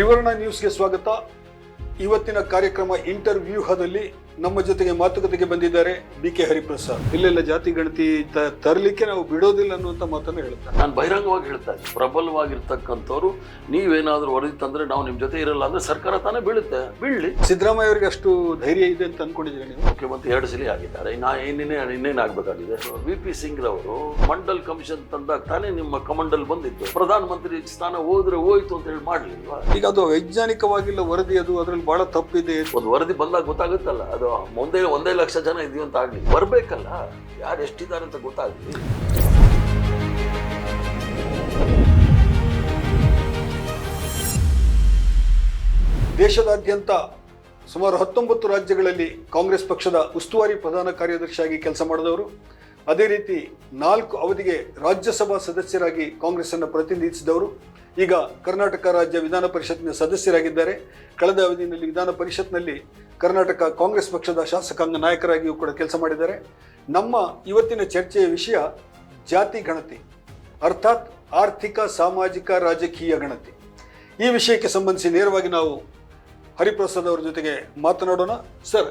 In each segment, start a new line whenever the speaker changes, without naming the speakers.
ತ್ರಿವರ್ಣ ನ್ಯೂಸ್ಗೆ ಸ್ವಾಗತ. ಇವತ್ತಿನ ಕಾರ್ಯಕ್ರಮ ಇಂಟರ್ವ್ಯೂಹದಲ್ಲಿ ನಮ್ಮ ಜೊತೆಗೆ ಮಾತುಕತೆಗೆ ಬಂದಿದ್ದಾರೆ ಬಿ ಕೆ ಹರಿಪ್ರಸಾದ್. ಇಲ್ಲೆಲ್ಲ ಜಾತಿ ಗಣತಿ ತರಲಿಕ್ಕೆ ನಾವು ಬಿಡೋದಿಲ್ಲ ಅನ್ನುವಂತ ಮಾತನ್ನು ಹೇಳ್ತಾರೆ
ನಾನು ಬಹಿರಂಗವಾಗಿ ಹೇಳ್ತಾ ಇದ್ದೀನಿ. ಪ್ರಬಲವಾಗಿರ್ತಕ್ಕಂಥವ್ರು ನೀವೇನಾದರೂ ವರದಿ ತಂದ್ರೆ ನಾವು ನಿಮ್ಮ ಜೊತೆ ಇರಲ್ಲ ಅಂದ್ರೆ ಸರ್ಕಾರ ತಾನೇ ಬೀಳುತ್ತೆ. ಬೀಳಲಿ.
ಸಿದ್ದರಾಮಯ್ಯ ಅವರಿಗೆ ಅಷ್ಟು ಧೈರ್ಯ ಇದೆ ಅಂತ ಅಂದ್ಕೊಂಡಿದ್ದೀನಿ ನೀವು?
ಮುಖ್ಯಮಂತ್ರಿ ಎರಡು ಸಲ ಆಗಿದ್ದಾರೆ. ನಾ ಇನ್ನೇನೇ ಇನ್ನೇನು ಆಗ್ಬೇಕಾಗಿದೆ? ವಿ ಪಿ ಸಿಂಗ್ ರವರು ಮಂಡಲ್ ಕಮಿಷನ್ ತಂದಾಗ ತಾನೇ ನಿಮ್ಮ ಕಮಂಡಲ್ ಬಂದಿದ್ದು. ಪ್ರಧಾನಮಂತ್ರಿ ಸ್ಥಾನ ಹೋದ್ರೆ ಹೋಯ್ತು ಅಂತ ಹೇಳಿ ಮಾಡ್ಲಿಲ್ವಾ?
ಈಗ ಅದು ವೈಜ್ಞಾನಿಕವಾಗಿಲ್ಲ ವರದಿ ಅದು ಅದರಲ್ಲಿ ಬಹಳ ತಪ್ಪಿದೆ.
ಒಂದು ವರದಿ ಬಂದಾಗ ಗೊತ್ತಾಗುತ್ತಲ್ಲ ಅದು ಮುಂದೆ ಒಂದೇ ಲಕ್ಷ ಜನ ಇದೀವಿ ಅಂತ ಆಗ್ಲಿ ಬರ್ಬೇಕಲ್ಲ? ಯಾರು ಎಷ್ಟಿದ್ದಾರೆ ಅಂತ ಗೊತ್ತಾಗ್ಲಿ?
ದೇಶದಾದ್ಯಂತ ಸುಮಾರು ಹತ್ತೊಂಬತ್ತು ರಾಜ್ಯಗಳಲ್ಲಿ ಕಾಂಗ್ರೆಸ್ ಪಕ್ಷದ ಉಸ್ತುವಾರಿ ಪ್ರಧಾನ ಕಾರ್ಯದರ್ಶಿಯಾಗಿ ಕೆಲಸ ಮಾಡಿದವರು. ಅದೇ ರೀತಿ ನಾಲ್ಕು ಅವಧಿಗೆ ರಾಜ್ಯಸಭಾ ಸದಸ್ಯರಾಗಿ ಕಾಂಗ್ರೆಸ್ ಅನ್ನು ಪ್ರತಿನಿಧಿಸಿದವರು. ಈಗ ಕರ್ನಾಟಕ ರಾಜ್ಯ ವಿಧಾನ ಪರಿಷತ್ನ ಸದಸ್ಯರಾಗಿದ್ದಾರೆ. ಕಳೆದ ಅವಧಿಯಲ್ಲಿ ವಿಧಾನ ಪರಿಷತ್ನಲ್ಲಿ ಕರ್ನಾಟಕ ಕಾಂಗ್ರೆಸ್ ಪಕ್ಷದ ಶಾಸಕಾಂಗ ನಾಯಕರಾಗಿಯೂ ಕೂಡ ಕೆಲಸ ಮಾಡಿದ್ದಾರೆ. ನಮ್ಮ ಇವತ್ತಿನ ಚರ್ಚೆಯ ವಿಷಯ ಜಾತಿ ಗಣತಿ, ಅರ್ಥಾತ್ ಆರ್ಥಿಕ, ಸಾಮಾಜಿಕ, ರಾಜಕೀಯ ಗಣತಿ. ಈ ವಿಷಯಕ್ಕೆ ಸಂಬಂಧಿಸಿ ನೇರವಾಗಿ ನಾವು ಹರಿಪ್ರಸಾದ್ ಅವರ ಜೊತೆಗೆ ಮಾತನಾಡೋಣ. ಸರ್,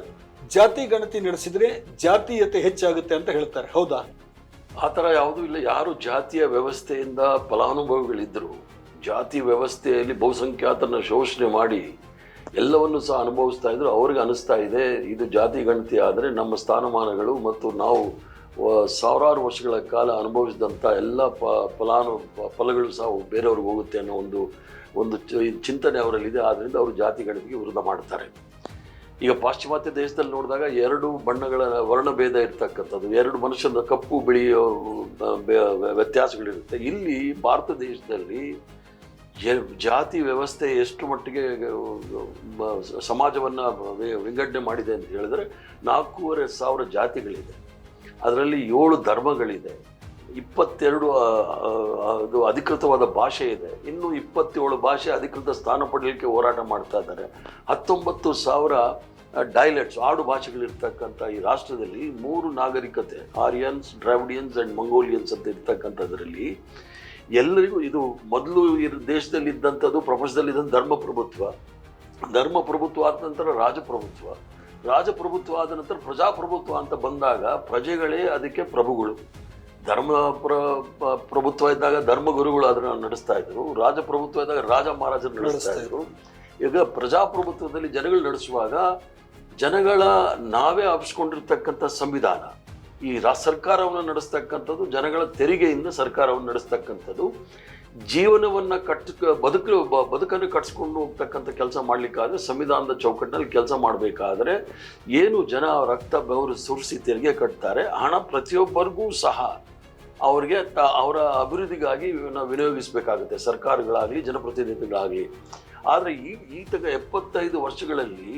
ಜಾತಿ ಗಣತಿ ನಡೆಸಿದರೆ ಜಾತೀಯತೆ ಹೆಚ್ಚಾಗುತ್ತೆ ಅಂತ ಹೇಳ್ತಾರೆ, ಹೌದಾ?
ಆ ಥರ ಯಾವುದೂ ಇಲ್ಲ. ಯಾರು ಜಾತಿಯ ವ್ಯವಸ್ಥೆಯಿಂದ ಫಲಾನುಭವಿಗಳಿದ್ದರು ಜಾತಿ ವ್ಯವಸ್ಥೆಯಲ್ಲಿ ಬಹುಸಂಖ್ಯಾತರನ್ನ ಶೋಷಣೆ ಮಾಡಿ ಎಲ್ಲವನ್ನು ಸಹ ಅನುಭವಿಸ್ತಾ ಇದ್ರು ಅವ್ರಿಗೆ ಅನಿಸ್ತಾ ಇದೆ ಇದು ಜಾತಿ ಗಣತಿ ಆದರೆ ನಮ್ಮ ಸ್ಥಾನಮಾನಗಳು ಮತ್ತು ನಾವು ಸಾವಿರಾರು ವರ್ಷಗಳ ಕಾಲ ಅನುಭವಿಸಿದಂಥ ಎಲ್ಲ ಪ ಫಲಾನು ಫಲಗಳು ಸಹ ಬೇರೆಯವ್ರಿಗೆ ಹೋಗುತ್ತೆ ಅನ್ನೋ ಒಂದು ಒಂದು ಚಿಂತನೆ ಅವರಲ್ಲಿದೆ. ಆದ್ದರಿಂದ ಅವರು ಜಾತಿ ಗಣತಿಗೆ ವಿರುದ್ಧ ಮಾಡ್ತಾರೆ. ಈಗ ಪಾಶ್ಚಿಮಾತ್ಯ ದೇಶದಲ್ಲಿ ನೋಡಿದಾಗ ಎರಡು ಬಣ್ಣಗಳ ವರ್ಣಭೇದ ಇರ್ತಕ್ಕಂಥದ್ದು ಎರಡು ಮನುಷ್ಯನ ಕಪ್ಪು ಬಿಳಿ ಆ, ಬೆ- ವ್ಯತ್ಯಾಸಗಳಿರುತ್ತೆ. ಇಲ್ಲಿ ಭಾರತ ದೇಶದಲ್ಲಿ ಜಾತಿ ವ್ಯವಸ್ಥೆ ಎಷ್ಟು ಮಟ್ಟಿಗೆ ಸಮಾಜವನ್ನು ವಿಂಗಡಣೆ ಮಾಡಿದೆ ಅಂತ ಹೇಳಿದ್ರೆ ನಾಲ್ಕೂವರೆ ಸಾವಿರ ಜಾತಿಗಳಿದೆ. ಅದರಲ್ಲಿ ಏಳು ಧರ್ಮಗಳಿದೆ. ಇಪ್ಪತ್ತೆರಡು ಅದು ಅಧಿಕೃತವಾದ ಭಾಷೆ ಇದೆ. ಇನ್ನು ಇಪ್ಪತ್ತೇಳು ಭಾಷೆ ಅಧಿಕೃತ ಸ್ಥಾನ ಪಡೆಯಲಿಕ್ಕೆ ಹೋರಾಟ ಮಾಡ್ತಾ ಇದ್ದಾರೆ. ಹತ್ತೊಂಬತ್ತು ಸಾವಿರ ಡೈಲೆಟ್ಸ್ ಆಡು ಭಾಷೆಗಳಿರ್ತಕ್ಕಂಥ ಈ ರಾಷ್ಟ್ರದಲ್ಲಿ ಮೂರು ನಾಗರಿಕತೆ, ಆರ್ಯನ್ಸ್ ಡ್ರಾವಿಡಿಯನ್ಸ್ ಆ್ಯಂಡ್ ಮಂಗೋಲಿಯನ್ಸ್ ಅಂತ ಇರ್ತಕ್ಕಂಥದ್ರಲ್ಲಿ ಎಲ್ಲರಿಗೂ ಇದು ಮೊದಲು ಇರ ದೇಶದಲ್ಲಿ ಇದ್ದಂಥದ್ದು ಪ್ರಪಂಚದಲ್ಲಿದ್ದಂಥ ಧರ್ಮ ಪ್ರಭುತ್ವ. ಧರ್ಮ ಪ್ರಭುತ್ವ ಆದ ನಂತರ ರಾಜಪ್ರಭುತ್ವ ರಾಜಪ್ರಭುತ್ವ ಆದ ನಂತರ ಪ್ರಜಾಪ್ರಭುತ್ವ ಅಂತ ಬಂದಾಗ ಪ್ರಜೆಗಳೇ ಅದಕ್ಕೆ ಪ್ರಭುಗಳು. ಧರ್ಮ ಪ್ರ ಪ್ರಭುತ್ವ ಇದ್ದಾಗ ಧರ್ಮಗುರುಗಳು ಅದನ್ನು ನಡೆಸ್ತಾ ಇದ್ರು. ರಾಜಪ್ರಭುತ್ವ ಇದ್ದಾಗ ರಾಜ ಮಹಾರಾಜರು ನಡೆಸ್ತಾ
ನಡೆಸ್ತಾ
ಇದ್ರು. ಈಗ ಪ್ರಜಾಪ್ರಭುತ್ವದಲ್ಲಿ ಜನಗಳು ನಡೆಸುವಾಗ ಜನಗಳ ನಾವೇ ಆಪಿಸ್ಕೊಂಡಿರ್ತಕ್ಕಂಥ ಸಂವಿಧಾನ. ಈ ರಾ, ಸರ್ಕಾರವನ್ನು ನಡೆಸ್ತಕ್ಕಂಥದ್ದು, ಜನಗಳ ತೆರಿಗೆಯಿಂದ ಸರ್ಕಾರವನ್ನು ನಡೆಸ್ತಕ್ಕಂಥದ್ದು, ಜೀವನವನ್ನು ಕಟ್ ಬದುಕು ಬದುಕನ್ನು ಕಟ್ಸ್ಕೊಂಡು ಹೋಗ್ತಕ್ಕಂಥ ಕೆಲಸ ಮಾಡಲಿಕ್ಕಾದ್ರೆ ಸಂವಿಧಾನದ ಚೌಕಟ್ಟಿನಲ್ಲಿ ಕೆಲಸ ಮಾಡಬೇಕಾದ್ರೆ ಏನು ಜನ ರಕ್ತ ಬೆವರು ಸುರಿಸಿ ತೆರಿಗೆ ಕಟ್ತಾರೆ, ಹಣ ಪ್ರತಿಯೊಬ್ಬರಿಗೂ ಸಹ ಅವ್ರಿಗೆ ತ, ಅವರ ಅಭಿವೃದ್ಧಿಗಾಗಿ ನಾವು ವಿನಿಯೋಗಿಸಬೇಕಾಗುತ್ತೆ, ಸರ್ಕಾರಗಳಾಗಲಿ, ಜನಪ್ರತಿನಿಧಿಗಳಾಗಲಿ. ಆದರೆ ಈ, ಈತಗ ತಗ ಎಪ್ಪತ್ತೈದು ವರ್ಷಗಳಲ್ಲಿ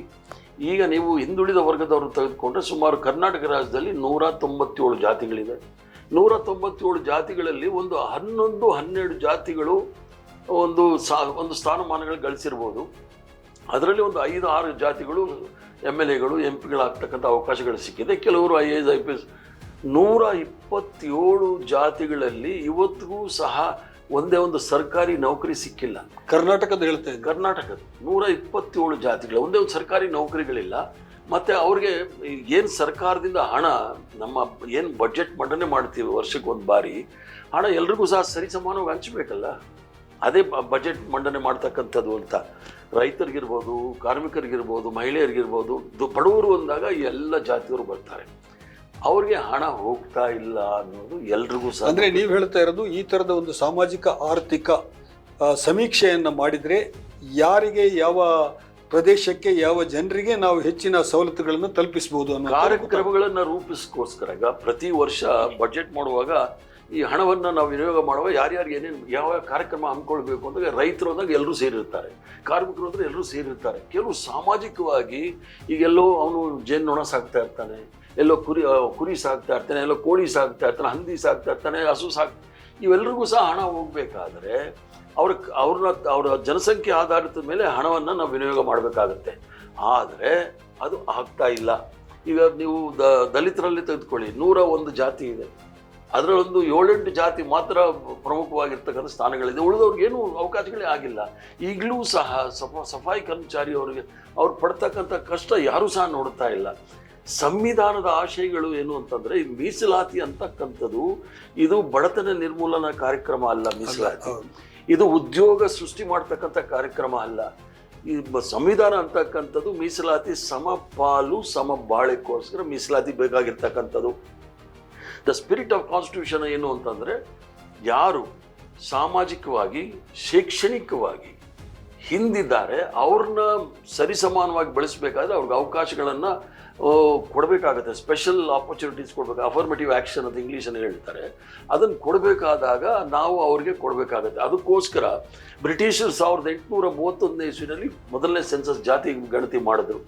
ಈಗ ನೀವು ಹಿಂದುಳಿದ ವರ್ಗದವರು ತೆಗೆದುಕೊಂಡ್ರೆ ಸುಮಾರು ಕರ್ನಾಟಕ ರಾಜ್ಯದಲ್ಲಿ ನೂರ ತೊಂಬತ್ತೇಳು ಜಾತಿಗಳಿದೆ. ನೂರ ತೊಂಬತ್ತೇಳು ಜಾತಿಗಳಲ್ಲಿ ಒಂದು ಹನ್ನೊಂದು, ಹನ್ನೆರಡು ಜಾತಿಗಳು ಒಂದು ಸಾ, ಒಂದು ಸ್ಥಾನಮಾನಗಳು ಗಳಿಸಿರ್ಬೋದು. ಅದರಲ್ಲಿ ಒಂದು ಐದು, ಆರು ಜಾತಿಗಳು ಎಂ ಎಲ್ ಎಗಳು, ಎಂ ಪಿಗಳಾಗ್ತಕ್ಕಂಥ ಅವಕಾಶಗಳು ಸಿಕ್ಕಿದೆ. ಕೆಲವರು I A S, I P S ನೂರ ಇಪ್ಪತ್ತೇಳು ಜಾತಿಗಳಲ್ಲಿ ಇವತ್ತಿಗೂ ಸಹ ಒಂದೇ ಒಂದು ಸರ್ಕಾರಿ ನೌಕರಿ ಸಿಕ್ಕಿಲ್ಲ.
ಕರ್ನಾಟಕದ ಹೇಳ್ತಾ ಇದ್ದಾರೆ
ಕರ್ನಾಟಕದ ನೂರ ಇಪ್ಪತ್ತೇಳು ಜಾತಿಗಳು ಒಂದೇ ಒಂದು ಸರ್ಕಾರಿ ನೌಕರಿಗಳಿಲ್ಲ. ಮತ್ತು ಅವ್ರಿಗೆ ಏನು ಸರ್ಕಾರದಿಂದ ಹಣ ನಮ್ಮ ಏನು ಬಜೆಟ್ ಮಂಡನೆ ಮಾಡ್ತೀವಿ ವರ್ಷಕ್ಕೆ ಒಂದು ಬಾರಿ ಹಣ ಎಲ್ರಿಗೂ ಸಹ ಸರಿ ಸಮಾನವಾಗಿ ಹಂಚಬೇಕಲ್ಲ? ಅದೇ ಬಜೆಟ್ ಮಂಡನೆ ಮಾಡ್ತಕ್ಕಂಥದ್ದು ಅಂತ. ರೈತರಿಗಿರ್ಬೋದು ಕಾರ್ಮಿಕರಿಗಿರ್ಬೋದು ಮಹಿಳೆಯರಿಗಿರ್ಬೋದು ಬಡವರು ಅಂದಾಗ ಎಲ್ಲ ಜಾತಿಯವರು ಬರ್ತಾರೆ. ಅವ್ರಿಗೆ ಹಣ ಹೋಗ್ತಾ ಇಲ್ಲ ಅನ್ನೋದು ಎಲ್ರಿಗೂ ಸಹ
ಅಂದ್ರೆ ನೀವು ಹೇಳ್ತಾ ಇರೋದು ಈ ತರದ ಒಂದು ಸಾಮಾಜಿಕ ಆರ್ಥಿಕ ಸಮೀಕ್ಷೆಯನ್ನು ಮಾಡಿದ್ರೆ ಯಾರಿಗೆ ಯಾವ ಪ್ರದೇಶಕ್ಕೆ ಯಾವ ಜನರಿಗೆ ನಾವು ಹೆಚ್ಚಿನ ಸವಲತ್ತುಗಳನ್ನು ತಲುಪಿಸಬಹುದು ಅನ್ನೋ
ಕಾರ್ಯಕ್ರಮಗಳನ್ನು ರೂಪಿಸ್ಕೋಸ್ಕರ ಈಗ ಪ್ರತಿ ವರ್ಷ ಬಜೆಟ್ ಮಾಡುವಾಗ ಈ ಹಣವನ್ನು ನಾವು ವಿನಿಯೋಗ ಮಾಡುವಾಗ ಯಾರ್ಯಾರು ಏನೇನು ಯಾವ ಯಾವ ಕಾರ್ಯಕ್ರಮ ಹಮ್ಮಿಕೊಳ್ಬೇಕು ಅಂದಾಗ ರೈತರು ಅಂದಾಗ ಎಲ್ಲರೂ ಸೇರಿರ್ತಾರೆ. ಕಾರ್ಮಿಕರು ಅಂದ್ರೆ ಎಲ್ಲರೂ ಸೇರಿರ್ತಾರೆ. ಕೆಲವು ಸಾಮಾಜಿಕವಾಗಿ ಈಗೆಲ್ಲೋ ಅವನು ಜೇನ್ನೊಣ ಸಾಕ್ತಾ ಇರ್ತಾನೆ. ಎಲ್ಲೋ ಕುರಿ ಕುರಿ ಸಾಕ್ತಾ ಇರ್ತಾನೆ, ಎಲ್ಲೋ ಕೋಳಿ ಸಾಕ್ತಾ ಇರ್ತಾನೆ, ಹಂದಿ ಸಾಕ್ತಾ ಇರ್ತಾನೆ, ಹಸು ಸಾಕ್ ಇವೆಲ್ಲರಿಗೂ ಸಹ ಹಣ ಹೋಗಬೇಕಾದ್ರೆ ಅವ್ರ ಅವ್ರನ್ನ, ಅವರ ಜನಸಂಖ್ಯೆ ಆಧಾರಿತ ಮೇಲೆ ಹಣವನ್ನು ನಾವು ವಿನಿಯೋಗ ಮಾಡಬೇಕಾಗತ್ತೆ. ಆದರೆ ಅದು ಆಗ್ತಾ ಇಲ್ಲ. ಈಗ ನೀವು ದ, ದಲಿತರಲ್ಲಿ ತೆಗೆದುಕೊಳ್ಳಿ, ನೂರ ಒಂದು ಜಾತಿ ಇದೆ. ಅದರಲ್ಲೊಂದು ಏಳೆಂಟು ಜಾತಿ ಮಾತ್ರ ಪ್ರಮುಖವಾಗಿರ್ತಕ್ಕಂಥ ಸ್ಥಾನಗಳಿದೆ. ಉಳಿದವ್ರಿಗೆ ಏನು ಅವಕಾಶಗಳೇ ಆಗಿಲ್ಲ. ಈಗಲೂ ಸಹ ಸಫ, ಸಫಾಯಿ ಕರ್ಮಚಾರಿ ಅವರಿಗೆ, ಅವ್ರು ಪಡ್ತಕ್ಕಂಥ ಕಷ್ಟ ಯಾರೂ ಸಹ ನೋಡ್ತಾ ಇಲ್ಲ. ಸಂವಿಧಾನದ ಆಶಯಗಳು ಏನು ಅಂತಂದ್ರೆ ಈ ಮೀಸಲಾತಿ ಅಂತಕ್ಕಂಥದ್ದು ಇದು ಬಡತನ ನಿರ್ಮೂಲನಾ ಕಾರ್ಯಕ್ರಮ ಅಲ್ಲ ಮೀಸಲಾತಿ. ಇದು ಉದ್ಯೋಗ ಸೃಷ್ಟಿ ಮಾಡ್ತಕ್ಕಂಥ ಕಾರ್ಯಕ್ರಮ ಅಲ್ಲ. ಈ ಸಂವಿಧಾನ ಅಂತಕ್ಕಂಥದ್ದು ಮೀಸಲಾತಿ ಸಮ ಪಾಲು ಸಮ ಬಾಳೆಕ್ಕೋಸ್ಕರ ಮೀಸಲಾತಿ ಬೇಕಾಗಿರ್ತಕ್ಕಂಥದ್ದು. ದ ಸ್ಪಿರಿಟ್ ಆಫ್ ಕಾನ್ಸ್ಟಿಟ್ಯೂಷನ್ ಏನು ಅಂತಂದ್ರೆ ಯಾರು ಸಾಮಾಜಿಕವಾಗಿ ಶೈಕ್ಷಣಿಕವಾಗಿ ಹಿಂದಿದ್ದಾರೆ ಅವ್ರನ್ನ ಸರಿಸಮಾನವಾಗಿ ಬೆಳೆಸಬೇಕಾದ್ರೆ ಅವ್ರಿಗೆ ಅವಕಾಶಗಳನ್ನು ಕೊಡಬೇಕಾಗತ್ತೆ ಸ್ಪೆಷಲ್ ಆಪರ್ಚುನಿಟೀಸ್ ಕೊಡಬೇಕು ಅಫರ್ಮೇಟಿವ್ ಆ್ಯಕ್ಷನ್ ಅಂತ ಇಂಗ್ಲೀಷನ್ನು ಹೇಳ್ತಾರೆ ಅದನ್ನು ಕೊಡಬೇಕಾದಾಗ ನಾವು ಅವ್ರಿಗೆ ಕೊಡಬೇಕಾಗತ್ತೆ. ಅದಕ್ಕೋಸ್ಕರ ಬ್ರಿಟಿಷರು ಸಾವಿರದ ಎಂಟುನೂರ ಮೂವತ್ತೊಂದನೇ ಇಸ್ವಿನಲ್ಲಿ ಮೊದಲನೇ ಸೆನ್ಸಸ್ ಜಾತಿ ಗಣತಿ ಮಾಡಿದ್ರು.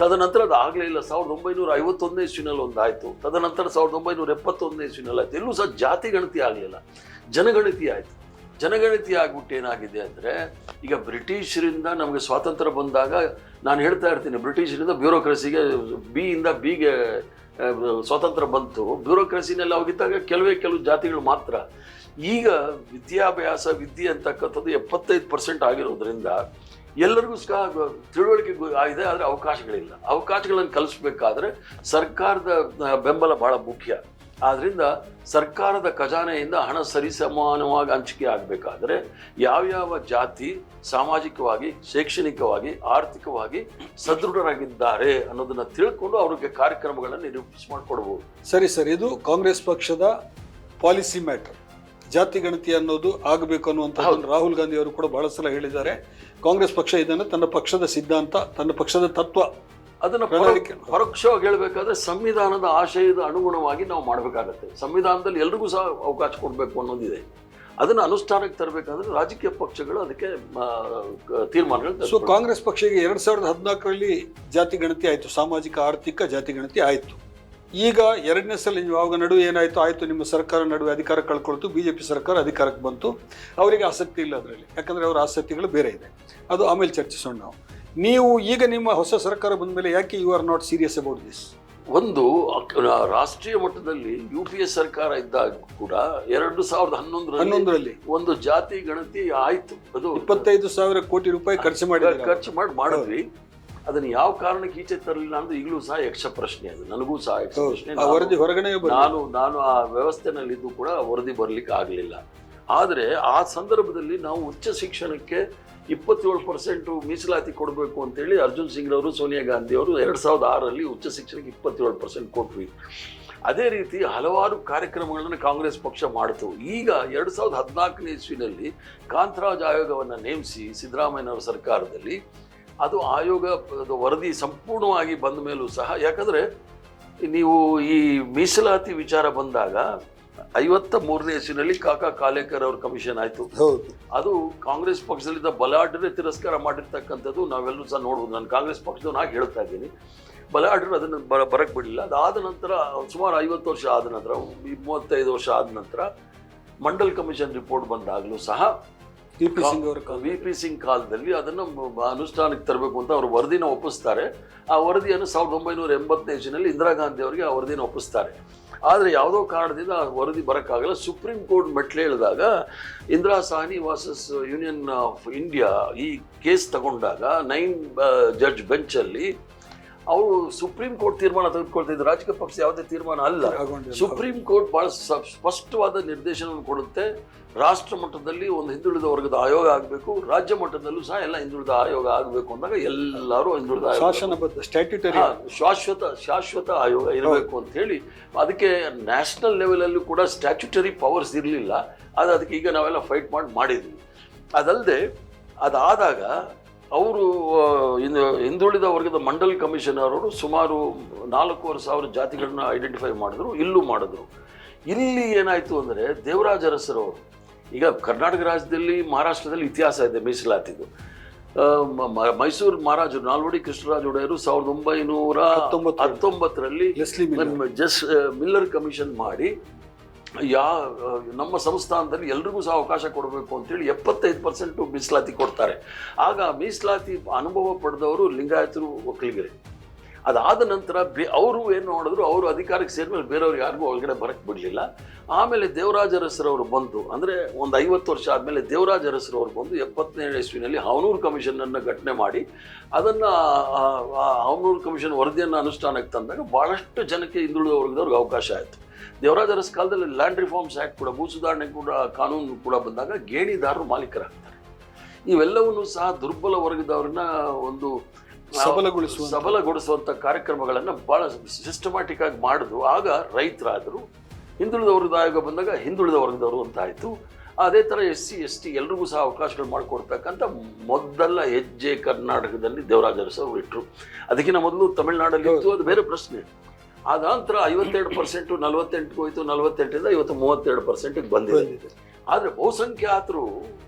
ತದನಂತರ ಅದು ಆಗಲೇ ಇಲ್ಲ, ಸಾವಿರದ ಒಂಬೈನೂರ ಐವತ್ತೊಂದನೇ ಇಸ್ವಿನಲ್ಲಿ ಒಂದಾಯಿತು. ತದನಂತರ ಸಾವಿರದ ಒಂಬೈನೂರ ಎಪ್ಪತ್ತೊಂದನೇ ಇಸ್ವಿನಲ್ಲಿ ಆಯಿತು. ಎಲ್ಲೂ ಸಹ ಜಾತಿ ಗಣತಿ ಆಗಲಿಲ್ಲ. ಜನಗಣತಿ ಆಯಿತು. ಜನಗಣತಿ ಆಗ್ಬಿಟ್ಟು ಏನಾಗಿದೆ ಅಂದರೆ, ಈಗ ಬ್ರಿಟಿಷರಿಂದ ನಮಗೆ ಸ್ವಾತಂತ್ರ್ಯ ಬಂದಾಗ ನಾನು ಹೇಳ್ತಾ ಇರ್ತೀನಿ, ಬ್ರಿಟಿಷರಿಂದ ಬ್ಯೂರೋಕ್ರಸಿಗೆ ಬಿ ಇಂದ ಬಿಗೆ ಸ್ವಾತಂತ್ರ್ಯ ಬಂತು. ಬ್ಯೂರೋಕ್ರಸಿನೆಲ್ಲ ಅವಾಗಿದ್ದಾಗ ಕೆಲವೇ ಕೆಲವು ಜಾತಿಗಳು ಮಾತ್ರ. ಈಗ ವಿದ್ಯಾಭ್ಯಾಸ, ವಿದ್ಯೆ ಅಂತಕ್ಕಂಥದ್ದು ಎಪ್ಪತ್ತೈದು ಪರ್ಸೆಂಟ್ ಆಗಿರೋದ್ರಿಂದ ಎಲ್ಲರಿಗೂ ಸಹ ತಿಳುವಳಿಕೆ ಆಗಿದೆ ಆದರೆ ಅವಕಾಶಗಳಿಲ್ಲ. ಅವಕಾಶಗಳನ್ನು ಕಲಿಸ್ಬೇಕಾದ್ರೆ ಸರ್ಕಾರದ ಬೆಂಬಲ ಭಾಳ ಮುಖ್ಯ. ಆದ್ರಿಂದ ಸರ್ಕಾರದ ಖಜಾನೆಯಿಂದ ಹಣ ಸರಿಸಮಾನವಾಗಿ ಹಂಚಿಕೆ ಆಗಬೇಕಾದ್ರೆ ಯಾವ್ಯಾವ ಜಾತಿ ಸಾಮಾಜಿಕವಾಗಿ ಶೈಕ್ಷಣಿಕವಾಗಿ ಆರ್ಥಿಕವಾಗಿ ಸದೃಢರಾಗಿದ್ದಾರೆ ಅನ್ನೋದನ್ನ ತಿಳ್ಕೊಂಡು ಅವ್ರಿಗೆ ಕಾರ್ಯಕ್ರಮಗಳನ್ನು ನಿರೂಪಿಸಿ ಮಾಡಿಕೊಡ್ಬೋದು.
ಸರಿ ಸರ್ ಇದು ಕಾಂಗ್ರೆಸ್ ಪಕ್ಷದ ಪಾಲಿಸಿ ಮ್ಯಾಟರ್. ಜಾತಿ ಗಣತಿ ಅನ್ನೋದು ಆಗಬೇಕು ಅನ್ನುವಂತಹ ರಾಹುಲ್ ಗಾಂಧಿ ಅವರು ಕೂಡ ಬಹಳ ಸಲ ಹೇಳಿದ್ದಾರೆ. ಕಾಂಗ್ರೆಸ್ ಪಕ್ಷ ಇದನ್ನು ತನ್ನ ಪಕ್ಷದ ಸಿದ್ಧಾಂತ ತನ್ನ ಪಕ್ಷದ ತತ್ವ
ಅದನ್ನ ಪರೋಕ್ಷವಾಗಿ ಹೇಳಬೇಕಾದ್ರೆ ಸಂವಿಧಾನದ ಆಶಯದ ಅನುಗುಣವಾಗಿ ನಾವು ಮಾಡಬೇಕಾಗತ್ತೆ. ಸಂವಿಧಾನದಲ್ಲಿ ಎಲ್ರಿಗೂ ಸಹ ಅವಕಾಶ ಕೊಡಬೇಕು ಅನ್ನೋದಿದೆ. ಅದನ್ನು ಅನುಷ್ಠಾನಕ್ಕೆ ತರಬೇಕಾದ್ರೆ ರಾಜಕೀಯ ಪಕ್ಷಗಳು ಅದಕ್ಕೆ ತೀರ್ಮಾನಗಳು
ಸೊ ಕಾಂಗ್ರೆಸ್ ಪಕ್ಷಕ್ಕೆ ಎರಡು ಸಾವಿರದ ಹದಿನಾಲ್ಕರಲ್ಲಿ ಜಾತಿ ಗಣತಿ ಆಯಿತು ಸಾಮಾಜಿಕ ಆರ್ಥಿಕ ಜಾತಿ ಗಣತಿ ಆಯಿತು. ಈಗ ಎರಡನೇ ಸಲ ಯಾವಾಗ ನಡುವೆ ಏನಾಯಿತು ಆಯಿತು ನಿಮ್ಮ ಸರ್ಕಾರ ನಡುವೆ ಅಧಿಕಾರ ಕಳ್ಕೊಳ್ತು ಬಿ ಜೆ ಪಿ ಸರ್ಕಾರ ಅಧಿಕಾರಕ್ಕೆ ಬಂತು. ಅವರಿಗೆ ಆಸಕ್ತಿ ಇಲ್ಲ ಅದರಲ್ಲಿ. ಯಾಕಂದರೆ ಅವರ ಆಸಕ್ತಿಗಳು ಬೇರೆ ಇದೆ. ಅದು ಆಮೇಲೆ ಚರ್ಚಿಸೋಣ ನಾವು. ನೀವು ಈಗ ನಿಮ್ಮ ಹೊಸ ಸರ್ಕಾರ ಬಂದ ಮೇಲೆ ಯಾಕೆ you are not serious about this
ಒಂದು ರಾಷ್ಟ್ರೀಯ ಮಟ್ಟದಲ್ಲಿ ಯು ಪಿ ಎ ಸರ್ಕಾರ ಇದ್ದಾಗ ಕೂಡ ಎರಡು ಸಾವಿರದ ಹನ್ನೊಂದು
ಹನ್ನೊಂದರಲ್ಲಿ.
ಒಂದು ಜಾತಿ ಗಣತಿ ಆಯ್ತು. ಅದು
ಇಪ್ಪತ್ತೈದು ಸಾವಿರ ಕೋಟಿ ರೂಪಾಯಿ ಖರ್ಚು ಮಾಡಿ
ಖರ್ಚು ಮಾಡಿ ಮಾಡಿದ್ವಿ. ಅದನ್ನು ಯಾವ ಕಾರಣಕ್ಕೆ ಈಚೆ ತರಲಿಲ್ಲ ಅಂದ್ರೆ ಈಗಲೂ ಸಹ ಯಕ್ಷ ಪ್ರಶ್ನೆ ಅದು. ನನಗೂ ಸಹ ಯಕ್ಷ ಪ್ರಶ್ನೆ.
ವರದಿ ಹೊರಗಡೆ
ನಾನು ನಾನು ಆ ವ್ಯವಸ್ಥೆನಲ್ಲಿದ್ದು ಕೂಡ ವರದಿ ಬರಲಿಕ್ಕೆ ಆಗಲಿಲ್ಲ. ಆದರೆ ಆ ಸಂದರ್ಭದಲ್ಲಿ ನಾವು ಉಚ್ಚ ಶಿಕ್ಷಣಕ್ಕೆ ಇಪ್ಪತ್ತೇಳು ಪರ್ಸೆಂಟು ಮೀಸಲಾತಿ ಕೊಡಬೇಕು ಅಂತೇಳಿ ಅರ್ಜುನ್ ಸಿಂಗ್ ಅವರು ಸೋನಿಯಾ ಗಾಂಧಿ ಅವರು ಎರಡು ಸಾವಿರದ ಆರರಲ್ಲಿ ಉಚ್ಚ ಶಿಕ್ಷಣಕ್ಕೆ ಇಪ್ಪತ್ತೇಳು ಪರ್ಸೆಂಟ್ ಕೊಟ್ವಿ. ಅದೇ ರೀತಿ ಹಲವಾರು ಕಾರ್ಯಕ್ರಮಗಳನ್ನು ಕಾಂಗ್ರೆಸ್ ಪಕ್ಷ ಮಾಡಿತು. ಈಗ ಎರಡು ಸಾವಿರದ ಹದಿನಾಲ್ಕನೇ ಇಸ್ವಿನಲ್ಲಿ ಕಾಂತರಾಜ್ ಆಯೋಗವನ್ನು ನೇಮಿಸಿ ಸಿದ್ದರಾಮಯ್ಯನವರ ಸರ್ಕಾರದಲ್ಲಿ ಅದು ಆಯೋಗ ವರದಿ ಸಂಪೂರ್ಣವಾಗಿ ಬಂದ ಮೇಲೂ ಸಹ, ಯಾಕಂದರೆ ನೀವು ಈ ಮೀಸಲಾತಿ ವಿಚಾರ ಬಂದಾಗ ಐವತ್ತ ಮೂರನೇ ಹೆಸರಿನಲ್ಲಿ ಕಾಕಾ ಕಾಲೇಕರ್ ಅವ್ರ ಕಮಿಷನ್ ಆಯಿತು.
ಹೌದು.
ಅದು ಕಾಂಗ್ರೆಸ್ ಪಕ್ಷದಲ್ಲಿದ್ದ ಬಲಾಢ್ಯರೇ ತಿರಸ್ಕಾರ ಮಾಡಿರ್ತಕ್ಕಂಥದ್ದು ನಾವೆಲ್ಲರೂ ಸಹ ನೋಡ್ಬೋದು. ನಾನು ಕಾಂಗ್ರೆಸ್ ಪಕ್ಷದವನಾಗಿ ಹೇಳ್ತಾ ಇದ್ದೀನಿ. ಬಲಾಢ್ಯರು ಅದನ್ನು ಬರ ಬರಕ್ಕೆ ಬಿಡಲಿಲ್ಲ. ಅದಾದ ನಂತರ ಸುಮಾರು ಐವತ್ತು ವರ್ಷ ಆದ ನಂತರ ಮೂವತ್ತೈದು ವರ್ಷ ಆದ ನಂತರ ಮಂಡಲ್ ಕಮಿಷನ್ ರಿಪೋರ್ಟ್ ಬಂದಾಗಲೂ ಸಹ
ವಿ ಪಿ ಸಿಂಗ್ ಅವರ
ವಿ ಪಿ ಸಿಂಗ್ ಕಾಲದಲ್ಲಿ ಅದನ್ನು ಅನುಷ್ಠಾನಕ್ಕೆ ತರಬೇಕು ಅಂತ ಅವರು ವರದಿನ ಒಪ್ಪಿಸ್ತಾರೆ. ಆ ವರದಿಯನ್ನು ಸಾವಿರದ ಒಂಬೈನೂರ ಎಂಬತ್ತನೇ ಇಸ್ವಿನಲ್ಲಿ ಇಂದಿರಾ ಗಾಂಧಿ ಅವರಿಗೆ ಆ ವರದಿನ ಒಪ್ಪಿಸ್ತಾರೆ. ಆದರೆ ಯಾವುದೋ ಕಾರಣದಿಂದ ವರದಿ ಬರೋಕ್ಕಾಗಲ್ಲ. ಸುಪ್ರೀಂ ಕೋರ್ಟ್ ಮೆಟ್ಲು ಹೇಳಿದಾಗ, Indira Sawhney versus union of India ಈ ಕೇಸ್ ತಗೊಂಡಾಗ ನೈನ್ ಜಡ್ಜ್ ಬೆಂಚಲ್ಲಿ ಅವರು ಸುಪ್ರೀಂ ಕೋರ್ಟ್ ತೀರ್ಮಾನ ತೆಗೆದುಕೊಳ್ತಿದ್ರು ರಾಜಕೀಯ ಪಕ್ಷ ಯಾವುದೇ ತೀರ್ಮಾನ ಅಲ್ಲ. ಸುಪ್ರೀಂ ಕೋರ್ಟ್ ಬಹಳ ಸ- ಸ್ಪಷ್ಟವಾದ ನಿರ್ದೇಶನವನ್ನು ಕೊಡುತ್ತೆ. ರಾಷ್ಟ್ರ ಮಟ್ಟದಲ್ಲಿ ಒಂದು ಹಿಂದುಳಿದ ವರ್ಗದ ಆಯೋಗ ಆಗಬೇಕು ರಾಜ್ಯ ಮಟ್ಟದಲ್ಲೂ ಸಹ ಎಲ್ಲ ಹಿಂದುಳಿದ ಆಯೋಗ ಆಗಬೇಕು ಅಂದಾಗ ಎಲ್ಲರೂ ಹಿಂದುಳಿದ ಆಯೋಗ. ಶಾಶ್ವತ ಶಾಶ್ವತ ಆಯೋಗ ಇರಬೇಕು ಅಂತ ಹೇಳಿ ಅದಕ್ಕೆ ನ್ಯಾಷನಲ್ ಲೆವೆಲಲ್ಲೂ ಕೂಡ ಸ್ಟ್ಯಾಚ್ಯುಟರಿ ಪವರ್ಸ್ ಇರಲಿಲ್ಲ. ಅದು ಅದಕ್ಕೆ ಈಗ ನಾವೆಲ್ಲ ಫೈಟ್ ಮಾಡಿ ಮಾಡಿದ್ವಿ. ಅದಲ್ಲದೆ ಅದಾದಾಗ ಅವರು ಇನ್ನು ಹಿಂದುಳಿದ ವರ್ಗದ ಮಂಡಲ್ ಕಮಿಷನರ್ ಅವರು ಸುಮಾರು ನಾಲ್ಕೂವರೆ ಸಾವಿರ ಜಾತಿಗಳನ್ನ ಐಡೆಂಟಿಫೈ ಮಾಡಿದ್ರು ಇಲ್ಲೂ ಮಾಡಿದ್ರು ಇಲ್ಲಿ ಏನಾಯಿತು ಅಂದರೆ ದೇವರಾಜ ಅರಸರವರು ಈಗ ಕರ್ನಾಟಕ ರಾಜ್ಯದಲ್ಲಿ ಮಹಾರಾಷ್ಟ್ರದಲ್ಲಿ ಇತಿಹಾಸ ಇದೆ ಮೀಸಲಾತಿದು ಮ- ಮ- ಮೈಸೂರು ಮಹಾರಾಜರು ನಾಲ್ವಡಿ ಕೃಷ್ಣರಾಜ ಒಡೆಯರು ಸಾವಿರದ ಒಂಬೈನೂರ
ಹತ್ತೊಂಬತ್ತು.
ಹತ್ತೊಂಬತ್ತರಲ್ಲಿ
just Miller.
Just Miller commission ಮಾಡಿ ಯಾ ನಮ್ಮ ಸಂಸ್ಥಾನದಲ್ಲಿ ಎಲ್ರಿಗೂ ಸಹ ಅವಕಾಶ ಕೊಡಬೇಕು ಅಂತೇಳಿ ಎಪ್ಪತ್ತೈದು ಪರ್ಸೆಂಟು ಮೀಸಲಾತಿ ಕೊಡ್ತಾರೆ. ಆಗ ಮೀಸಲಾತಿ ಅನುಭವ ಪಡೆದವರು ಲಿಂಗಾಯತರು ಒಕ್ಕಲಿಗರೇ. ಅದಾದ ನಂತರ ಬೇ, ಅವರು ಏನು ಮಾಡಿದ್ರು, ಅವರು ಅಧಿಕಾರಕ್ಕೆ ಸೇರಿದ್ಮೇಲೆ ಬೇರೆಯವ್ರು ಯಾರಿಗೂ ಒಳಗಡೆ ಬರಕ್ಕೆ ಬಿಡಲಿಲ್ಲ. ಆಮೇಲೆ ದೇವರಾಜ ಅರಸರವರು ಬಂದು, ಅಂದರೆ ಒಂದು ಐವತ್ತು ವರ್ಷ ಆದಮೇಲೆ ದೇವರಾಜ ಅರಸರವರು ಬಂದು ಎಪ್ಪತ್ತನೇ ಇಸ್ವಿನಲ್ಲಿ ಹಾವನೂರು ಕಮಿಷನನ್ನು ಘಟನೆ ಮಾಡಿ, ಅದನ್ನು ಹಾವನೂರು ಕಮಿಷನ್ ವರದಿಯನ್ನು ಅನುಷ್ಠಾನಕ್ಕೆ ತಂದಾಗ ಭಾಳಷ್ಟು ಜನಕ್ಕೆ ಹಿಂದುಳಿದ ವರ್ಗದವ್ರಿಗೆ ಅವಕಾಶ ಆಯಿತು. ದೇವರಾಜ ಅರಸ್ ಕಾಲದಲ್ಲಿ ಲ್ಯಾಂಡ್ ರಿಫಾರ್ಮ್ಸ್ ಆ್ಯಕ್ಟ್ ಕೂಡ ಭೂ ಸುಧಾರಣೆ ಕೂಡ ಕಾನೂನು ಕೂಡ ಬಂದಾಗ ಗೇಣಿದಾರರು ಮಾಲೀಕರಾಗ್ತಾರೆ. ಇವೆಲ್ಲವನ್ನು ಸಹ ದುರ್ಬಲ ವರ್ಗದವ್ರನ್ನ ಒಂದು
ಸಬಲಗೊಳಿಸುವಂತ-
ಸಬಲಗೊಳಿಸುವಂಥ ಕಾರ್ಯಕ್ರಮಗಳನ್ನು ಭಾಳ ಸಿಸ್ಟಮ್ಯಾಟಿಕ್ ಆಗಿ ಮಾಡಿದ್ರು. ಆಗ ರೈತರಾದರು ಹಿಂದುಳಿದ ವರ್ಗದ ಆಯೋಗ ಬಂದಾಗ ಹಿಂದುಳಿದ ವರ್ಗದವರು ಅಂತ ಆಯಿತು. ಅದೇ ಥರ ಎಸ್ ಸಿ ಎಸ್ ಟಿ ಎಲ್ರಿಗೂ ಸಹ ಅವಕಾಶಗಳು ಮಾಡಿಕೊಡ್ತಕ್ಕಂಥ ಮೊದಲ ಹೆಜ್ಜೆ ಕರ್ನಾಟಕದಲ್ಲಿ ದೇವರಾಜರು ಸಹ ಅವರು ಇಟ್ಟರು ಅದಕ್ಕಿಂತ ಮೊದಲು ತಮಿಳುನಾಡಲ್ಲಿ ಇತ್ತು ಅದು ಬೇರೆ ಪ್ರಶ್ನೆ. ಆದ ನಂತರ ಐವತ್ತೆರಡು ಪರ್ಸೆಂಟು ನಲವತ್ತೆಂಟು ಹೋಯ್ತು ನಲವತ್ತೆಂಟರಿಂದ ಇವತ್ತು ಮೂವತ್ತೆರಡು ಪರ್ಸೆಂಟಿಗೆ ಬಂದಿದೆ. ಆದರೆ ಬಹುಸಂಖ್ಯಾತರು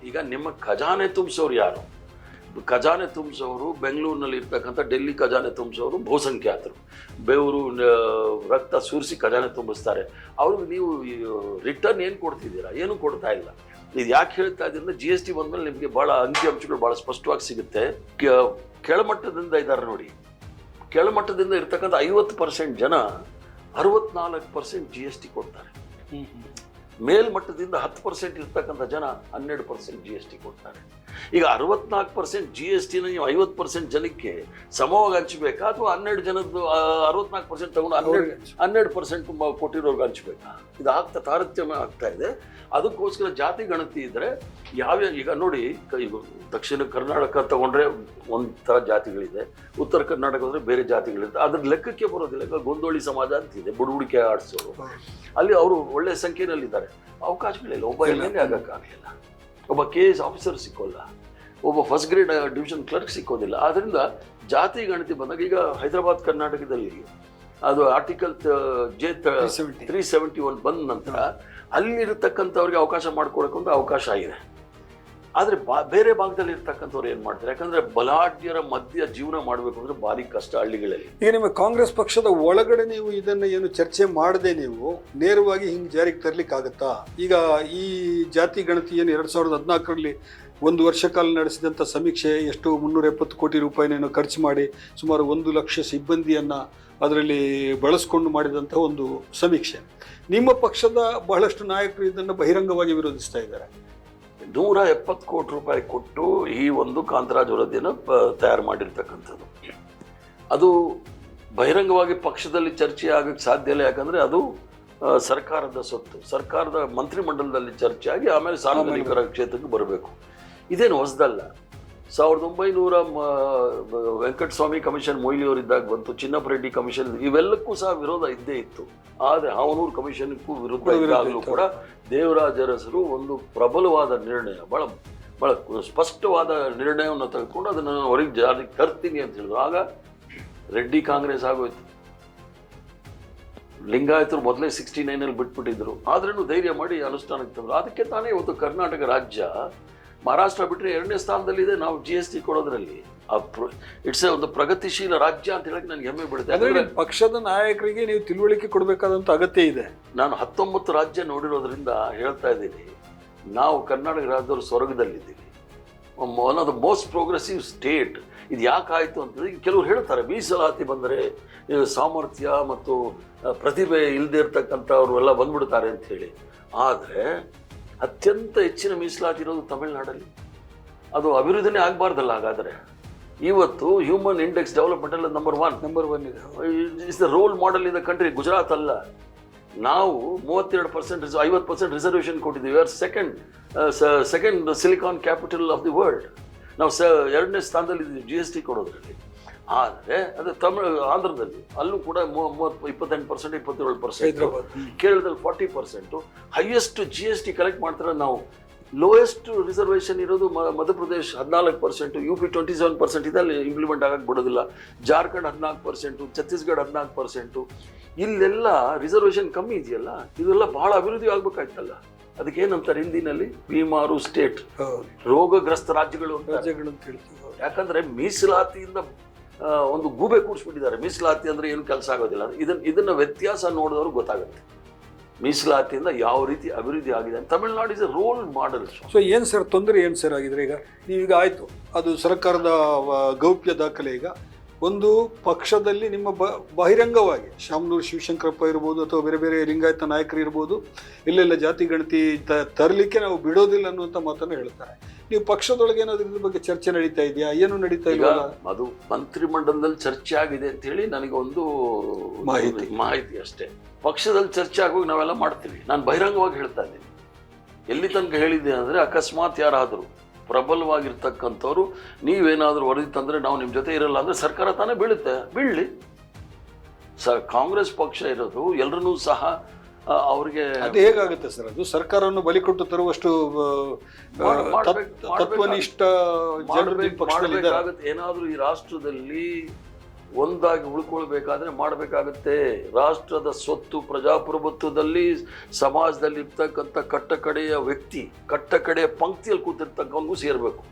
ಈಗ ನಿಮ್ಮ ಖಜಾನೆ ತುಂಬಿಸೋರು ಯಾರು? ಖಜಾನೆ ತುಂಬಿಸೋರು ಬೆಂಗಳೂರಿನಲ್ಲಿ ಇರ್ತಕ್ಕಂಥ ಡೆಲ್ಲಿ ಖಜಾನೆ ತುಂಬಿಸೋರು ಬಹುಸಂಖ್ಯಾತರು. ಬೆವರು ರಕ್ತ ಸುರಿಸಿ ಖಜಾನೆ ತುಂಬಿಸ್ತಾರೆ. ಅವ್ರಿಗೆ ನೀವು ರಿಟರ್ನ್ ಏನು ಕೊಡ್ತಿದ್ದೀರಾ? ಏನು ಕೊಡ್ತಾ ಇಲ್ಲ. ಇದು ಯಾಕೆ ಹೇಳ್ತಾ ಇದ್ರಿಂದ ಜಿ ಎಸ್ ಟಿ ಬಂದ್ಮೇಲೆ ನಿಮಗೆ ಭಾಳ ಅಂಕಿಅಂಶಗಳು ಭಾಳ ಸ್ಪಷ್ಟವಾಗಿ ಸಿಗುತ್ತೆ. ಕೆಳಮಟ್ಟದಿಂದ ಇದ್ದಾರೆ ನೋಡಿ. ಕೆಳಮಟ್ಟದಿಂದ ಇರ್ತಕ್ಕಂಥ ಐವತ್ತು ಪರ್ಸೆಂಟ್ ಜನ ಅರವತ್ನಾಲ್ಕು ಪರ್ಸೆಂಟ್ ಜಿ ಎಸ್ ಟಿ ಕೊಡ್ತಾರೆ. ಮೇಲ್ಮಟ್ಟದಿಂದ ಹತ್ತು ಪರ್ಸೆಂಟ್ ಇರ್ತಕ್ಕಂಥ ಜನ ಹನ್ನೆರಡು ಪರ್ಸೆಂಟ್ ಜಿ ಎಸ್ ಟಿ ಕೊಡ್ತಾರೆ. ಈಗ ಅರವತ್ನಾಲ್ಕು ಪರ್ಸೆಂಟ್ ಜಿ ಎಸ್ ಟಿನ ನೀವು ಐವತ್ತು ಪರ್ಸೆಂಟ್ ಜನಕ್ಕೆ ಸಮವಾಗಿ ಹಂಚಬೇಕಾ? ಅಥವಾ ಹನ್ನೆರಡು ಜನದ್ದು ಅರವತ್ನಾಲ್ಕು ಪರ್ಸೆಂಟ್ ತಗೊಂಡು ಹನ್ನೆರಡು ಹನ್ನೆರಡು ಪರ್ಸೆಂಟ್ ಕೊಟ್ಟಿರೋರ್ಗೆ ಹಂಚಬೇಕಾ? ಇದು ಆಗ್ತಾ ತಾರತಮ್ಯ ಆಗ್ತಾ ಇದೆ. ಅದಕ್ಕೋಸ್ಕರ ಜಾತಿ ಗಣತಿ ಇದ್ರೆ ಯಾವ್ಯಾವ ಈಗ ನೋಡಿ ದಕ್ಷಿಣ ಕರ್ನಾಟಕ ತಗೊಂಡ್ರೆ ಒಂಥರ ಥರ ಜಾತಿಗಳಿದೆ. ಉತ್ತರ ಕರ್ನಾಟಕ ಅಂದ್ರೆ ಬೇರೆ ಜಾತಿಗಳಿದೆ. ಅದ್ರ ಲೆಕ್ಕಕ್ಕೆ ಬರೋದಿಲ್ಲ. ಗೊಂದೋಳಿ ಸಮಾಜ ಅಂತಿದೆ. ಬುಡುಬುಡಿಕೆ ಆಡಿಸೋರು. ಅಲ್ಲಿ ಅವರು ಒಳ್ಳೆ ಸಂಖ್ಯೆನಲ್ಲಿದ್ದಾರೆ. ಅವಕಾಶಗಳಿಲ್ಲ ಒಬ್ಬ ಎಂ ಎಲ್ ಎ ಆಗೋಕ್ಕಾಗಲಿಲ್ಲ. ಒಬ್ಬ ಕೆ ಎಸ್ ಆಫೀಸರ್ ಸಿಕ್ಕೋಲ್ಲ. ಒಬ್ಬ ಫಸ್ಟ್ ಗ್ರೇಡ್ ಡಿವಿಷನ್ ಕ್ಲರ್ಕ್ ಸಿಕ್ಕೋದಿಲ್ಲ. ಆದ್ದರಿಂದ ಜಾತಿ ಗಣತಿ ಬಂದಾಗ ಈಗ ಹೈದರಾಬಾದ್ ಕರ್ನಾಟಕದಲ್ಲಿ ಅದು article J
370.
Three seventy one ಬಂದ ನಂತರ ಅಲ್ಲಿರತಕ್ಕಂಥವ್ರಿಗೆ ಅವಕಾಶ ಮಾಡ್ಕೊಡಕ್ಕೆ ಒಂದು ಅವಕಾಶ ಇದೆ ಆದರೆ ಬಾ, ಬೇರೆ ಭಾಗದಲ್ಲಿ ಇರ್ತಕ್ಕಂಥವ್ರು ಏನು ಮಾಡ್ತಾರೆ? ಯಾಕಂದರೆ ಬಲಾಢ್ಯರ ಮಧ್ಯ ಜೀವನ ಮಾಡಬೇಕು ಅಂದರೆ ಭಾರಿ ಕಷ್ಟ ಹಳ್ಳಿಗಳಲ್ಲಿ.
ಈಗ ನಿಮ್ಮ ಕಾಂಗ್ರೆಸ್ ಪಕ್ಷದ ಒಳಗಡೆ ನೀವು ಇದನ್ನು ಏನು ಚರ್ಚೆ ಮಾಡದೆ ನೀವು ನೇರವಾಗಿ ಹಿಂಗೆ ಜಾರಿಗೆ ತರ್ಲಿಕ್ಕಾಗತ್ತಾ? ಈಗ ಈ ಜಾತಿ ಗಣತಿ ಏನು ಎರಡು ಸಾವಿರದ ಹದಿನಾಲ್ಕರಲ್ಲಿ ಒಂದು ವರ್ಷ ಕಾಲ ನಡೆಸಿದಂಥ ಸಮೀಕ್ಷೆ ಎಷ್ಟು ಮುನ್ನೂರ ಎಪ್ಪತ್ತು ಕೋಟಿ ರೂಪಾಯಿನೇನು ಖರ್ಚು ಮಾಡಿ ಸುಮಾರು ಒಂದು ಲಕ್ಷ ಸಿಬ್ಬಂದಿಯನ್ನು ಅದರಲ್ಲಿ ಬಳಸ್ಕೊಂಡು ಮಾಡಿದಂಥ ಒಂದು ಸಮೀಕ್ಷೆ. ನಿಮ್ಮ ಪಕ್ಷದ ಬಹಳಷ್ಟು ನಾಯಕರು ಇದನ್ನು ಬಹಿರಂಗವಾಗಿ ವಿರೋಧಿಸ್ತಾ ಇದ್ದಾರೆ.
ನೂರ ಎಪ್ಪತ್ತು ಕೋಟಿ ರೂಪಾಯಿ ಕೊಟ್ಟು ಈ ಒಂದು ಕಾಂತರಾಜ್ ವರದಿಯನ್ನು ಪ- ತಯಾರು ಮಾಡಿರ್ತಕ್ಕಂಥದ್ದು. ಅದು ಬಹಿರಂಗವಾಗಿ ಪಕ್ಷದಲ್ಲಿ ಚರ್ಚೆ ಆಗಕ್ಕೆ ಸಾಧ್ಯ ಇಲ್ಲ ಯಾಕಂದ್ರೆ ಅದು ಸರ್ಕಾರದ ಸೊತ್ತು. ಸರ್ಕಾರದ ಮಂತ್ರಿಮಂಡಲದಲ್ಲಿ ಚರ್ಚೆ ಆಗಿ ಆಮೇಲೆ ಸಾರ್ವಜನಿಕರ ಕ್ಷೇತ್ರಕ್ಕೆ ಬರಬೇಕು. ಇದೇನು ಹೊಸದಲ್ಲ. ಸಾವಿರದ ಒಂಬೈನೂರ ವೆಂಕಟಸ್ವಾಮಿ ಕಮಿಷನ್ ಮೊಯ್ಲಿಯವರಿದ್ದಾಗ ಬಂತು ಚಿನ್ನಪ್ಪ ರೆಡ್ಡಿ ಕಮಿಷನ್ ಇವೆಲ್ಲಕ್ಕೂ ಸಹ ವಿರೋಧ ಇದ್ದೇ ಇತ್ತು. ಆದರೆ ಹಾವನೂರು ಕಮಿಷನ್ಗೂ ವಿರುದ್ಧ
ವಿರೋಧ
ಇದ್ದಾಗಲೂ ಕೂಡ ದೇವರಾಜರಸರು ಒಂದು ಪ್ರಬಲವಾದ ನಿರ್ಣಯ ಬಹಳ ಬಹಳ ಸ್ಪಷ್ಟವಾದ ನಿರ್ಣಯವನ್ನು ತೆಗೆದುಕೊಂಡು ಅದನ್ನು ನಾನು ಹೊರಗೆ ಜಾರಿಗೆ ತರ್ತೀನಿ ಅಂತ ಹೇಳಿದ್ರು. ಆಗ ರೆಡ್ಡಿ ಕಾಂಗ್ರೆಸ್ ಆಗೋಯ್ತು. ಲಿಂಗಾಯತರು ಮೊದಲೇ ಸಿಕ್ಸ್ಟಿ ನೈನಲ್ಲಿ ಬಿಟ್ಬಿಟ್ಟಿದ್ರು. ಆದ್ರೂ ಧೈರ್ಯ ಮಾಡಿ ಅನುಷ್ಠಾನಕ್ಕೆ ತಂದ್ರು. ಅದಕ್ಕೆ ತಾನೇ ಇವತ್ತು ಕರ್ನಾಟಕ ರಾಜ್ಯ ಮಹಾರಾಷ್ಟ್ರ ಬಿಟ್ಟರೆ ಎರಡನೇ ಸ್ಥಾನದಲ್ಲಿದೆ. ನಾವು ಜಿ ಎಸ್ ಟಿ ಕೊಡೋದ್ರಲ್ಲಿ. ಇಟ್ಸ್ ಒಂದು ಪ್ರಗತಿಶೀಲ ರಾಜ್ಯ ಅಂತ ಹೇಳಕ್ಕೆ ನನಗೆ ಹೆಮ್ಮೆ ಬಿಡುತ್ತೆ
ಪಕ್ಷದ ನಾಯಕರಿಗೆ ನೀವು ತಿಳುವಳಿಕೆ ಕೊಡಬೇಕಾದಂಥ ಅಗತ್ಯ ಇದೆ.
ನಾನು ಹತ್ತೊಂಬತ್ತು ರಾಜ್ಯ ನೋಡಿರೋದ್ರಿಂದ ಹೇಳ್ತಾ ಇದ್ದೀನಿ. ನಾವು ಕರ್ನಾಟಕ ರಾಜ್ಯದವರು ಸ್ವರ್ಗದಲ್ಲಿದ್ದೀವಿ. One of the most progressive state ಇದು ಯಾಕಾಯಿತು ಅಂತಂದ್ರೆ ಈಗ ಕೆಲವರು ಹೇಳ್ತಾರೆ. ಮೀಸಲಾತಿ ಬಂದರೆ ಸಾಮರ್ಥ್ಯ ಮತ್ತು ಪ್ರತಿಭೆ ಇಲ್ಲದೆ ಇರ್ತಕ್ಕಂಥವ್ರು ಎಲ್ಲ ಬಂದ್ಬಿಡ್ತಾರೆ ಅಂತ ಹೇಳಿ. ಆದರೆ ಅತ್ಯಂತ ಹೆಚ್ಚಿನ ಮೀಸಲಾತಿ ಇರೋದು ತಮಿಳುನಾಡಲ್ಲಿ. ಅದು ಅಭಿವೃದ್ಧಿನೇ ಆಗಬಾರ್ದಲ್ಲ ಹಾಗಾದರೆ. ಇವತ್ತು ಹ್ಯೂಮನ್ ಇಂಡೆಕ್ಸ್ ಡೆವಲಪ್ಮೆಂಟಲ್ಲಿ ನಂಬರ್ ಒನ್
ನಂಬರ್ ಒನ್ ಇದೆ.
Is the role model in the country Gujarat ಅಲ್ಲ. ನಾವು ಮೂವತ್ತೆರಡು ಪರ್ಸೆಂಟ್ ಐವತ್ತು ಪರ್ಸೆಂಟ್ ರಿಸರ್ವೇಷನ್ ಕೊಟ್ಟಿದ್ದೀವಿ. Are second second silicon capital of the world ನಾವು ಸ ಎರಡನೇ ಸ್ಥಾನದಲ್ಲಿ ಇದ್ದೀವಿ ಜಿ ಎಸ್ ಟಿ ಕೊಡೋದ್ರಲ್ಲಿ. ಆದರೆ ಅದು ತಮಿಳು ಆಂಧ್ರದಲ್ಲಿ ಅಲ್ಲೂ ಕೂಡ ಮೂವ- ಮೂವತ್ತು ಇಪ್ಪತ್ತೆಂಟು ಪರ್ಸೆಂಟ್ ಇಪ್ಪತ್ತೇಳು ಪರ್ಸೆಂಟ್ ಕೇರಳದಲ್ಲಿ forty percent highest G S T collect ಮಾಡ್ತಾರೆ ನಾವು. ಲೋಯೆಸ್ಟ್ ರಿಸರ್ವೇಷನ್ ಇರೋದು ಮ- ಮಧ್ಯಪ್ರದೇಶ್ ಹದಿನಾಲ್ಕು percent U P twenty seven percent ಇದೆ ಅಲ್ಲಿ ಇಂಪ್ಲಿಮೆಂಟ್ ಆಗಕ್ಕೆ ಬಿಡೋದಿಲ್ಲ. ಜಾರ್ಖಂಡ್ ಹದಿನಾಲ್ಕು ಪರ್ಸೆಂಟು ಛತ್ತೀಸ್ಗಢ ಹದಿನಾಲ್ಕು ಪರ್ಸೆಂಟು ಇಲ್ಲೆಲ್ಲ ರಿಸರ್ವೇಷನ್ ಕಮ್ಮಿ ಇದೆಯಲ್ಲ? ಇದೆಲ್ಲ ಭಾಳ ಅಭಿವೃದ್ಧಿ ಆಗಬೇಕಾಯ್ತಲ್ಲ. ಅದಕ್ಕೆ ಏನಂತಾರೆ ಹಿಂದಿನಲ್ಲಿ? ಬಿಮಾರು ಸ್ಟೇಟ್ ರೋಗಗ್ರಸ್ತ ರಾಜ್ಯಗಳು
ರಾಜ್ಯಗಳು ಅಂತ ಹೇಳ್ತೀವಿ.
ಯಾಕಂದ್ರೆ ಮೀಸಲಾತಿಯಿಂದ ಒಂದು ಗೂಬೆ ಕೂಡಿಸ್ಬಿಟ್ಟಿದ್ದಾರೆ. ಮೀಸಲಾತಿ ಅಂದರೆ ಏನು ಕೆಲಸ ಆಗೋದಿಲ್ಲ ಇದನ್ನು ಇದನ್ನು ವ್ಯತ್ಯಾಸ ನೋಡಿದವರು ಗೊತ್ತಾಗುತ್ತೆ. ಮೀಸಲಾತಿಯಿಂದ ಯಾವ ರೀತಿ ಅಭಿವೃದ್ಧಿ ಆಗಿದೆ Tamil Nadu is a role model
so ಏನು ಸರ್ ತೊಂದರೆ, ಏನು ಸರ್ ಆಗಿದ್ರೆ ಈಗ? ನೀವೀಗ ಆಯಿತು. ಅದು ಸರ್ಕಾರದ ಗೌಪ್ಯ ದಾಖಲೆ ಈಗ. ಒಂದು ಪಕ್ಷದಲ್ಲಿ ನಿಮ್ಮ ಬ ಬಹಿರಂಗವಾಗಿ ಶಾಮನೂರು ಶಿವಶಂಕರಪ್ಪ ಇರ್ಬೋದು ಅಥವಾ ಬೇರೆ ಬೇರೆ ಲಿಂಗಾಯತ ನಾಯಕರು ಇರ್ಬೋದು ಇಲ್ಲೆಲ್ಲ ಜಾತಿ ಗಣತಿ ತ- ತರಲಿಕ್ಕೆ ನಾವು ಬಿಡೋದಿಲ್ಲ ಅನ್ನುವಂಥ ಮಾತನ್ನು ಹೇಳ್ತಾರೆ. ನೀವು ಪಕ್ಷದೊಳಗೆ ಏನಾದರೂ ಇದ್ರ ಬಗ್ಗೆ ಚರ್ಚೆ ನಡೀತಾ ಇದೆಯಾ? ಏನು ನಡೀತಾ ಇಲ್ಲ
ಅದು ಮಂತ್ರಿಮಂಡಲದಲ್ಲಿ ಚರ್ಚೆ ಆಗಿದೆ ಅಂತ ಹೇಳಿ ನನಗೆ ಒಂದು
ಮಾಹಿತಿ.
ಮಾಹಿತಿ ಅಷ್ಟೇ. ಪಕ್ಷದಲ್ಲಿ ಚರ್ಚೆ ಆಗುವಾಗ ನಾವೆಲ್ಲ ಮಾಡ್ತೀವಿ. ನಾನು ಬಹಿರಂಗವಾಗಿ ಹೇಳ್ತಾ ಇದ್ದೀನಿ. ಎಲ್ಲಿ ತನಕ ಹೇಳಿದ್ದೆ ಅಂದರೆ ಅಕಸ್ಮಾತ್ ಯಾರಾದರೂ ಪ್ರಬಲವಾಗಿರ್ತಕ್ಕಂಥವ್ರು ನೀವೇನಾದರೂ ವರದಿ ತಂದರೆ ನಾವು ನಿಮ್ಮ ಜೊತೆ ಇರಲ್ಲ ಅಂದ್ರೆ ಸರ್ಕಾರ ತಾನೇ ಬೀಳುತ್ತೆ. ಬೀಳಲಿ. ಸರ್ ಕಾಂಗ್ರೆಸ್ ಪಕ್ಷ ಇರೋದು ಎಲ್ಲರನ್ನೂ ಸಹ ಅವ್ರಿಗೆ
ಅದು ಹೇಗಾಗುತ್ತೆ ಸರ್? ಅದು ಸರ್ಕಾರವನ್ನು ಬಲಿ ಕೊಟ್ಟು ತರುವಷ್ಟು. ತತ್ವನಿಷ್ಠ
ಏನಾದ್ರೂ ಈ ರಾಷ್ಟ್ರದಲ್ಲಿ ಒಂದಾಗಿ ಉಳ್ಕೊಳ್ಬೇಕಾದ್ರೆ ಮಾಡಬೇಕಾಗತ್ತೆ. ರಾಷ್ಟ್ರದ ಸ್ವತ್ತು ಪ್ರಜಾಪ್ರಭುತ್ವದಲ್ಲಿ ಸಮಾಜದಲ್ಲಿ ಇರ್ತಕ್ಕಂಥ ಕಟ್ಟಕಡೆಯ ವ್ಯಕ್ತಿ ಕಟ್ಟಕಡೆಯ ಪಂಕ್ತಿಯಲ್ಲಿ ಕೂತಿರ್ತಕ್ಕವನಿಗೂ ಸೇರ್ಬೇಕು.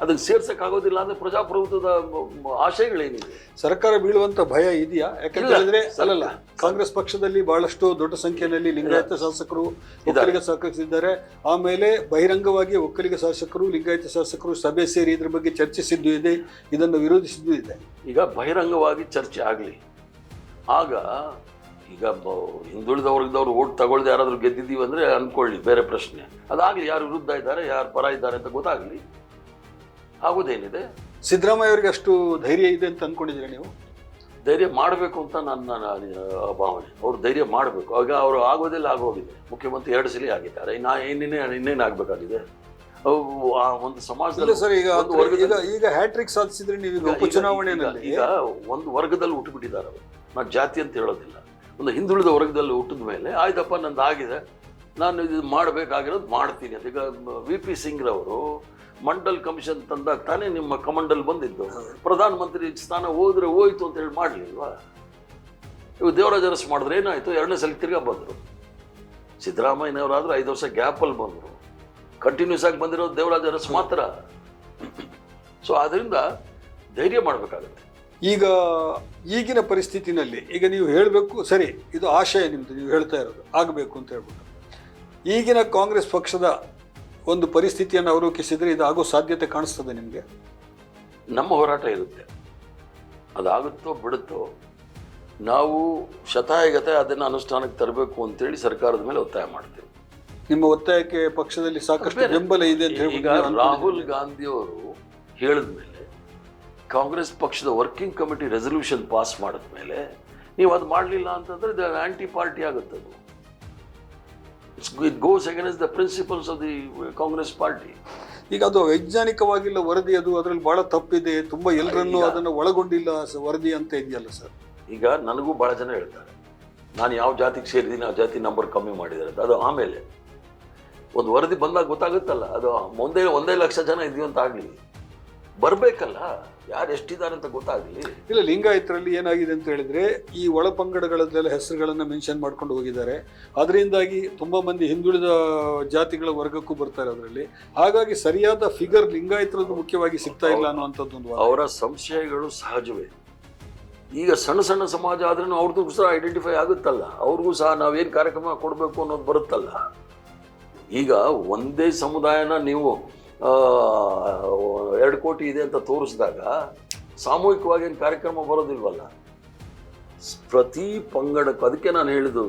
ಅದಕ್ಕೆ ಸೇರ್ಸಕ್ಕಾಗೋದಿಲ್ಲ ಅಂದ್ರೆ ಪ್ರಜಾಪ್ರಭುತ್ವದ ಆಶಯಗಳೇನಿದೆ?
ಸರ್ಕಾರ ಬೀಳುವಂತ ಭಯ ಇದೆಯಾ? ಯಾಕಂತ
ಇಲ್ಲ.
ಹೇಳಿದ್ರೆ ಅಲ್ಲಲ್ಲ ಕಾಂಗ್ರೆಸ್ ಪಕ್ಷದಲ್ಲಿ ಬಹಳಷ್ಟು ದೊಡ್ಡ ಸಂಖ್ಯೆಯಲ್ಲಿ ಲಿಂಗಾಯತ ಶಾಸಕರು ಒಕ್ಕಲಿಗ ಸಹಕರಿಸಿದ್ದಾರೆ. ಆಮೇಲೆ ಬಹಿರಂಗವಾಗಿ ಒಕ್ಕಲಿಗ ಶಾಸಕರು ಲಿಂಗಾಯತ ಶಾಸಕರು ಸಭೆ ಸೇರಿ ಇದ್ರ ಬಗ್ಗೆ ಚರ್ಚಿಸಿದ್ದು ಇದೆ ಇದನ್ನು ವಿರೋಧಿಸಿದ್ದು ಇದೆ.
ಈಗ ಬಹಿರಂಗವಾಗಿ ಚರ್ಚೆ ಆಗಲಿ. ಆಗ ಈಗ ಬ- ಹಿಂದುಳಿದ ವರ್ಗದವ್ರು ಓಟ್ ತಗೊಳ್ದೆ ಯಾರಾದರೂ ಗೆದ್ದಿದ್ದೀವಿ ಅಂದರೆ ಅಂದ್ಕೊಳ್ಳಿ ಬೇರೆ ಪ್ರಶ್ನೆ. ಅದಾಗಲಿ ಯಾರು ವಿರುದ್ಧ ಇದ್ದಾರೆ ಯಾರು ಪರ ಇದ್ದಾರೆ ಅಂತ ಗೊತ್ತಾಗ್ಲಿ. ಆಗೋದೇನಿದೆ?
ಸಿದ್ದರಾಮಯ್ಯ ಅವರಿಗೆ ಅಷ್ಟು ಧೈರ್ಯ ಇದೆ ಅಂತ ಅಂದ್ಕೊಂಡಿದ್ದೀರಿ ನೀವು?
ಧೈರ್ಯ ಮಾಡಬೇಕು ಅಂತ ನನ್ನ ಭಾವನೆ. ಅವ್ರು ಧೈರ್ಯ ಮಾಡಬೇಕು. ಆಗ ಅವರು ಆಗೋದಿಲ್ಲ ಆಗೋಗಿದೆ. ಮುಖ್ಯಮಂತ್ರಿ ಎರಡು ಸಲ ಆಗಿದ್ದಾರೆ. ನಾ ಇನ್ನೇನೇ ಇನ್ನೇನು ಆಗಬೇಕಾಗಿದೆ? ಅವು ಆ ಒಂದು ಸಮಾಜದಲ್ಲಿ
ಸರ್ ಈಗ
ಒಂದು ವರ್ಗದಲ್ಲಿ-
ಈಗ ಈಗ ಹ್ಯಾಟ್ರಿಕ್ ಸಾಧಿಸಿದ್ರೆ ನೀವು ಈಗ
ಈಗ-
ಉಪಚುನಾವಣೆಯಲ್ಲಿ
ಈಗ ಒಂದು ವರ್ಗದಲ್ಲಿ ಹುಟ್ಟುಬಿಟ್ಟಿದ್ದಾರೆ ಅವರು. ನಾನು ಜಾತಿ ಅಂತ ಹೇಳೋದಿಲ್ಲ. ಒಂದು ಹಿಂದುಳಿದ ವರ್ಗದಲ್ಲಿ ಹುಟ್ಟಿದ ಮೇಲೆ ಆಯ್ತಪ್ಪ ನಂದು ಆಗಿದೆ ನಾನು ಇದು ಮಾಡಬೇಕಾಗಿರೋದು ಮಾಡ್ತೀನಿ ಅಂತ. ಈಗ ವಿ ಪಿ ಸಿಂಗ್ರವರು ಮಂಡಲ್ ಕಮಿಷನ್ ತಂದಾಗ ತಾನೇ ನಿಮ್ಮ ಕಮಂಡಲ್ ಬಂದಿದ್ದು. ಪ್ರಧಾನ ಮಂತ್ರಿ ಸ್ಥಾನ ಹೋದ್ರೆ ಹೋಯ್ತು ಅಂತ ಹೇಳಿ ಮಾಡಲಿಲ್ವಾ? ಇವು ದೇವರಾಜ ಅರಸು ಮಾಡಿದ್ರೆ ಏನಾಯಿತು? ಎರಡನೇ ಸಲ ತಿರ್ಗಾ ಬಂದರು. ಸಿದ್ದರಾಮಯ್ಯನವರಾದ್ರೂ ಐದು ವರ್ಷ ಗ್ಯಾಪಲ್ಲಿ ಬಂದರು. ಕಂಟಿನ್ಯೂಸ್ ಆಗಿ ಬಂದಿರೋದು ದೇವರಾಜ ಅರಸು ಮಾತ್ರ. ಸೊ ಆದ್ದರಿಂದ ಧೈರ್ಯ ಮಾಡಬೇಕಾಗುತ್ತೆ.
ಈಗ ಈಗಿನ ಪರಿಸ್ಥಿತಿನಲ್ಲಿ ಈಗ ನೀವು ಹೇಳಬೇಕು, ಸರಿ, ಇದು ಆಶಯ ನಿಮ್ಮದು ನೀವು ಹೇಳ್ತಾ ಇರೋದು, ಆಗಬೇಕು ಅಂತ ಹೇಳ್ಬಿಟ್ಟು. ಈಗಿನ ಕಾಂಗ್ರೆಸ್ ಪಕ್ಷದ ಒಂದು ಪರಿಸ್ಥಿತಿಯನ್ನು ಅವಲೋಕಿಸಿದರೆ ಇದು ಆಗೋ ಸಾಧ್ಯತೆ ಕಾಣಿಸ್ತದೆ ನಿಮಗೆ?
ನಮ್ಮ ಹೋರಾಟ ಇರುತ್ತೆ. ಅದಾಗುತ್ತೋ ಬಿಡುತ್ತೋ ನಾವು ಶತಾಯಗತೆ ಅದನ್ನು ಅನುಷ್ಠಾನಕ್ಕೆ ತರಬೇಕು ಅಂತೇಳಿ ಸರ್ಕಾರದ ಮೇಲೆ ಒತ್ತಾಯ ಮಾಡ್ತೀವಿ.
ನಿಮ್ಮ ಒತ್ತಾಯಕ್ಕೆ ಪಕ್ಷದಲ್ಲಿ ಸಾಕಷ್ಟು ಬೆಂಬಲ ಇದೆ ಅಂತ
ಈಗ
ಹೇಳ್ಬಿಟ್ಟು
ರಾಹುಲ್
ಗಾಂಧಿಯವರು
ಗಾಂಧಿ ಅವರು ಹೇಳಿದ ಮೇಲೆ ಕಾಂಗ್ರೆಸ್ ಪಕ್ಷದ ವರ್ಕಿಂಗ್ ಕಮಿಟಿ ರೆಸಲ್ಯೂಷನ್ ಪಾಸ್ ಮಾಡಿದ್ಮೇಲೆ ನೀವು ಅದು ಮಾಡಲಿಲ್ಲ ಅಂತಂದ್ರೆ ಆ್ಯಂಟಿ ಪಾರ್ಟಿ ಆಗುತ್ತೆ it goes against the principles of the Congress party
ಈಗ ಅದು ವೈಜ್ಞಾನಿಕವಾಗಿಲ್ಲ ವರದಿ ಅದು ಅದರಲ್ಲಿ ಬಹಳ ತಪ್ಪಿದೆ. ತುಂಬಾ ಎಲ್ಲರನ್ನೂ ಅದನ್ನು ಒಳಗೊಂಡಿಲ್ಲ ವರದಿ ಅಂತ ಇದೆಯಲ್ಲ ಸರ್?
ಈಗ ನನಗೂ ಭಾಳ ಜನ ಹೇಳ್ತಾರೆ ನಾನು ಯಾವ ಜಾತಿಗೆ ಸೇರಿದ್ದೀನಿ ಆ ಜಾತಿ ನಂಬರ್ ಕಮ್ಮಿ ಮಾಡಿದ್ದಾರೆ ಅಂತ. ಅದು ಆಮೇಲೆ ಒಂದು ವರದಿ ಬಂದಾಗ ಗೊತ್ತಾಗುತ್ತಲ್ಲ ಅದು ಒಂದೇ ಒಂದೇ ಲಕ್ಷ ಜನ ಇದೀವಿ ಅಂತ ಆಗಲಿ. ಬರಬೇಕಲ್ಲ? ಯಾರು ಎಷ್ಟಿದ್ದಾರೆ ಅಂತ ಗೊತ್ತಾಗಲಿ.
ಇಲ್ಲ ಲಿಂಗಾಯತರಲ್ಲಿ ಏನಾಗಿದೆ ಅಂತ ಹೇಳಿದ್ರೆ ಈ ಒಳ ಪಂಗಡಗಳಲ್ಲೆಲ್ಲ ಹೆಸರುಗಳನ್ನ ಮೆನ್ಷನ್ ಮಾಡ್ಕೊಂಡು ಹೋಗಿದ್ದಾರೆ. ಅದರಿಂದಾಗಿ ತುಂಬ ಮಂದಿ ಹಿಂದುಳಿದ ಜಾತಿಗಳ ವರ್ಗಕ್ಕೂ ಬರ್ತಾರೆ ಅದರಲ್ಲಿ. ಹಾಗಾಗಿ ಸರಿಯಾದ ಫಿಗರ್ ಲಿಂಗಾಯತರದ್ದು ಮುಖ್ಯವಾಗಿ ಸಿಗ್ತಾ ಇಲ್ಲ ಅನ್ನುವಂಥದ್ದೊಂದು.
ಅವರ ಸಂಶಯಗಳು ಸಹಜವೇ. ಈಗ ಸಣ್ಣ ಸಣ್ಣ ಸಮಾಜ ಆದ್ರೂ ಅವ್ರದ್ದು ಸಹ ಐಡೆಂಟಿಫೈ ಆಗುತ್ತಲ್ಲ. ಅವ್ರಿಗೂ ಸಹ ನಾವೇನು ಕಾರ್ಯಕ್ರಮ ಕೊಡಬೇಕು ಅನ್ನೋದು ಬರುತ್ತಲ್ಲ. ಈಗ ಒಂದೇ ಸಮುದಾಯನ ನೀವು ಎರಡು ಕೋಟಿ ಇದೆ ಅಂತ ತೋರಿಸಿದಾಗ ಸಾಮೂಹಿಕವಾಗಿ ಏನು ಕಾರ್ಯಕ್ರಮ ಬರೋದಿಲ್ವಲ್ಲ? ಪ್ರತಿ ಪಂಗಡಕ್ಕೂ ಅದಕ್ಕೆ ನಾನು ಹೇಳಿದ್ದು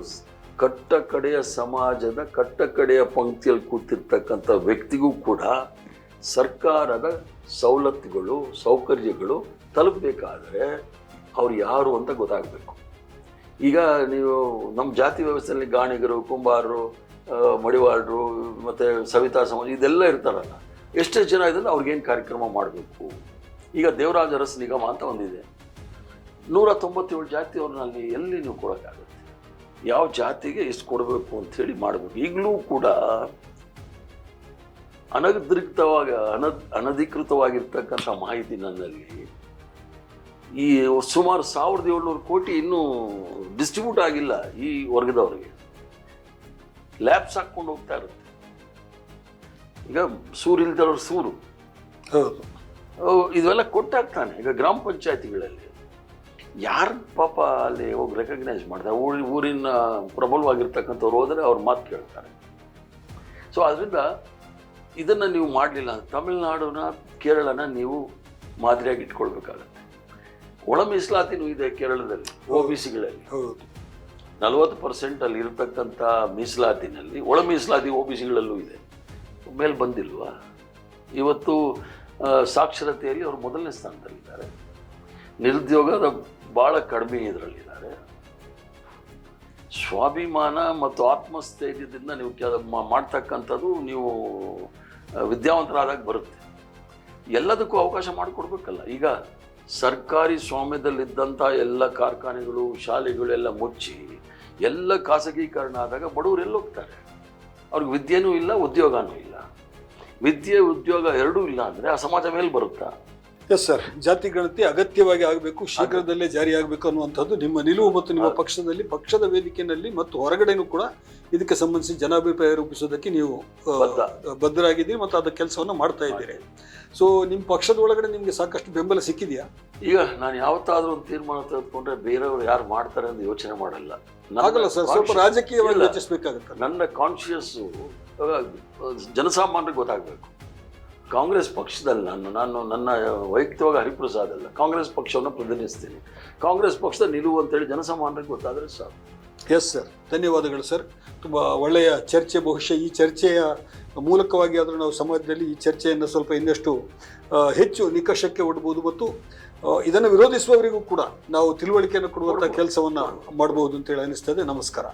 ಕಟ್ಟ ಕಡೆಯ ಸಮಾಜದ ಕಟ್ಟ ಕಡೆಯ ಪಂಕ್ತಿಯಲ್ಲಿ ಕೂತಿರ್ತಕ್ಕಂಥ ವ್ಯಕ್ತಿಗೂ ಕೂಡ ಸರ್ಕಾರದ ಸವಲತ್ತುಗಳು, ಸೌಕರ್ಯಗಳು ತಲುಪಬೇಕಾದ್ರೆ ಅವ್ರು ಯಾರು ಅಂತ ಗೊತ್ತಾಗಬೇಕು. ಈಗ ನೀವು ನಮ್ಮ ಜಾತಿ ವ್ಯವಸ್ಥೆಯಲ್ಲಿ ಗಾಣಿಗರು, ಕುಂಬಾರರು ಮಡಿವಾಳರು, ಮತ್ತು ಸವಿತಾ ಸಮಾಜ ಇದೆಲ್ಲ ಇರ್ತಾರಲ್ಲ. ಎಷ್ಟೇ ಜನ ಇದೆ ಅವ್ರಿಗೇನು ಕಾರ್ಯಕ್ರಮ ಮಾಡಬೇಕು? ಈಗ ದೇವರಾಜ ಅರಸ್ ನಿಗಮ ಅಂತ ಒಂದಿದೆ. ನೂರ ತೊಂಬತ್ತೇಳು ಜಾತಿಯವ್ರನ್ನಲ್ಲಿ ಎಲ್ಲಿ ನೀವು ಕೊಡೋಕ್ಕಾಗುತ್ತೆ? ಯಾವ ಜಾತಿಗೆ ಎಷ್ಟು ಕೊಡಬೇಕು ಅಂಥೇಳಿ ಮಾಡಬೇಕು. ಈಗಲೂ ಕೂಡ ಅನಧಿಕೃತವಾಗ ಅನ ಅನಧಿಕೃತವಾಗಿರ್ತಕ್ಕಂಥ ಮಾಹಿತಿ ನನ್ನಲ್ಲಿ ಈ ಸುಮಾರು ಸಾವಿರದ ಏಳ್ನೂರು ಕೋಟಿ ಇನ್ನೂ ಡಿಸ್ಟ್ರಿಬ್ಯೂಟ್ ಆಗಿಲ್ಲ ಈ ವರ್ಗದವರಿಗೆ. ಲ್ಯಾಬ್ಸ್ ಹಾಕ್ಕೊಂಡು ಹೋಗ್ತಾ ಇರುತ್ತೆ. ಈಗ ಸೂರು ಇಲ್ದವ್ರ ಸೂರು.
ಹೌದು.
ಇದೆಲ್ಲ ಕೊಟ್ಟಾಗ್ತಾನೆ. ಈಗ ಗ್ರಾಮ ಪಂಚಾಯತಿಗಳಲ್ಲಿ ಯಾರು ಪಾಪ ಅಲ್ಲಿ ಹೋಗಿ ರೆಕಗ್ನೈಸ್ ಮಾಡ್ತಾರೆ ಊರಿ ಊರಿನ ಪ್ರಬಲವಾಗಿರ್ತಕ್ಕಂಥವ್ರು ಹೋದರೆ ಅವ್ರ ಮಾತು ಕೇಳ್ತಾರೆ. ಸೊ ಅದರಿಂದ ಇದನ್ನು ನೀವು ಮಾಡಲಿಲ್ಲ ತಮಿಳ್ನಾಡುನ ಕೇರಳನ ನೀವು ಮಾದರಿಯಾಗಿ ಇಟ್ಕೊಳ್ಬೇಕಾಗತ್ತೆ. ಒಳ ಮೀಸಲಾತಿನೂ ಇದೆ ಕೇರಳದಲ್ಲಿ ಒ ಬಿ ಸಿಗಳಲ್ಲಿ.
ಹೌದು.
ನಲವತ್ತು ಪರ್ಸೆಂಟ್ ಅಲ್ಲಿ ಇರತಕ್ಕಂಥ ಮೀಸಲಾತಿನಲ್ಲಿ ಒಳ ಮೀಸಲಾತಿ ಒ ಬಿ ಸಿಗಳಲ್ಲೂ ಇದೆ. ಮೇಲೆ ಬಂದಿಲ್ವಾ? ಇವತ್ತು ಸಾಕ್ಷರತೆಯಲ್ಲಿ ಅವರು ಮೊದಲನೇ ಸ್ಥಾನದಲ್ಲಿದ್ದಾರೆ. ನಿರುದ್ಯೋಗದ ಭಾಳ ಕಡಿಮೆ ಇದರಲ್ಲಿದ್ದಾರೆ. ಸ್ವಾಭಿಮಾನ ಮತ್ತು ಆತ್ಮಸ್ಥೈರ್ಯದಿಂದ ನೀವು ಕೆಲ ಮಾಡ್ತಕ್ಕಂಥದ್ದು ನೀವು ವಿದ್ಯಾವಂತರಾದಾಗ ಬರುತ್ತೆ. ಎಲ್ಲದಕ್ಕೂ ಅವಕಾಶ ಮಾಡಿಕೊಡ್ಬೇಕಲ್ಲ. ಈಗ ಸರ್ಕಾರಿ ಸ್ವಾಮ್ಯದಲ್ಲಿದ್ದಂಥ ಎಲ್ಲ ಕಾರ್ಖಾನೆಗಳು, ಶಾಲೆಗಳೆಲ್ಲ ಮುಚ್ಚಿ ಎಲ್ಲ ಖಾಸಗೀಕರಣ ಆದಾಗ ಬಡವರು ಎಲ್ಲೋಗ್ತಾರೆ. ಅವ್ರಿಗೆ ವಿದ್ಯೆನೂ ಇಲ್ಲ, ಉದ್ಯೋಗನೂ ಇಲ್ಲ. ವಿದ್ಯೆ ಉದ್ಯೋಗ ಎರಡೂ ಇಲ್ಲ ಅಂದರೆ ಆ ಸಮಾಜ ಮೇಲೆ ಬರುತ್ತಾ?
ಎಸ್ ಸರ್ ಜಾತಿ ಗಣತಿ ಅಗತ್ಯವಾಗಿ ಆಗಬೇಕು ಶೀಘ್ರದಲ್ಲೇ ಜಾರಿ ಆಗಬೇಕು ಅನ್ನುವಂಥದ್ದು ನಿಮ್ಮ ನಿಲುವು ಮತ್ತು ನಿಮ್ಮ ಪಕ್ಷದಲ್ಲಿ ಪಕ್ಷದ ವೇದಿಕೆಯಲ್ಲಿ ಮತ್ತು ಹೊರಗಡೆನೂ ಕೂಡ ಇದಕ್ಕೆ ಸಂಬಂಧಿಸಿ ಜನಾಭಿಪ್ರಾಯ ರೂಪಿಸೋದಕ್ಕೆ ನೀವು. ಬದ್ಧರಾಗಿದ್ದೀರಿ ಮತ್ತು ಅದ ಕೆಲಸವನ್ನು ಮಾಡ್ತಾ ಇದ್ದೀರಿ. ಸೊ ನಿಮ್ಮ ಪಕ್ಷದ ಒಳಗಡೆ ನಿಮಗೆ ಸಾಕಷ್ಟು ಬೆಂಬಲ ಸಿಕ್ಕಿದೆಯಾ?
ಈಗ ನಾನು ಯಾವತ್ತಾದ್ರೂ ಒಂದು ತೀರ್ಮಾನ ತೆಗೆದುಕೊಂಡ್ರೆ ಬೇರೆಯವರು ಯಾರು ಮಾಡ್ತಾರೆ ಅಂತ ಯೋಚನೆ ಮಾಡಲ್ಲ.
ಆಗಲ್ಲ ಸರ್ ಸ್ವಲ್ಪ ರಾಜಕೀಯವಾಗಿ ಯೋಚಿಸಬೇಕಾಗುತ್ತೆ
ನನ್ನ ಕಾನ್ಶಿಯಸ್ಸು ಜನಸಾಮಾನ್ಯರಿಗೆ ಗೊತ್ತಾಗಬೇಕು. ಕಾಂಗ್ರೆಸ್ ಪಕ್ಷದಲ್ಲಿ ನಾನು ನಾನು ನನ್ನ ವೈಯಕ್ತಿಕವಾಗಿ ಹರಿಪ್ರಸಾದ್ ಅಲ್ಲ. ಕಾಂಗ್ರೆಸ್ ಪಕ್ಷವನ್ನು ಪ್ರತಿನಿಧಿಸ್ತೀನಿ. ಕಾಂಗ್ರೆಸ್ ಪಕ್ಷದ ನಿಲುವು ಅಂತೇಳಿ ಜನಸಾಮಾನ್ಯರಿಗೆ ಗೊತ್ತಾದರೆ ಸಾಕು.
ಎಸ್ ಸರ್ ಧನ್ಯವಾದಗಳು ಸರ್ ತುಂಬ ಒಳ್ಳೆಯ ಚರ್ಚೆ ಬಹುಶಃ ಈ ಚರ್ಚೆಯ ಮೂಲಕವಾಗಿ ಆದರೂ ನಾವು ಸಮಾಜದಲ್ಲಿ ಈ ಚರ್ಚೆಯನ್ನು ಸ್ವಲ್ಪ ಇನ್ನಷ್ಟು ಹೆಚ್ಚು ನಿಕಷಕ್ಕೆ ಒಡ್ಬೋದು ಮತ್ತು ಇದನ್ನು ವಿರೋಧಿಸುವವರಿಗೂ ಕೂಡ ನಾವು ತಿಳುವಳಿಕೆಯನ್ನು ಕೊಡುವಂಥ ಕೆಲಸವನ್ನು ಮಾಡಬಹುದು ಅಂತೇಳಿ ಅನಿಸ್ತದೆ ನಮಸ್ಕಾರ.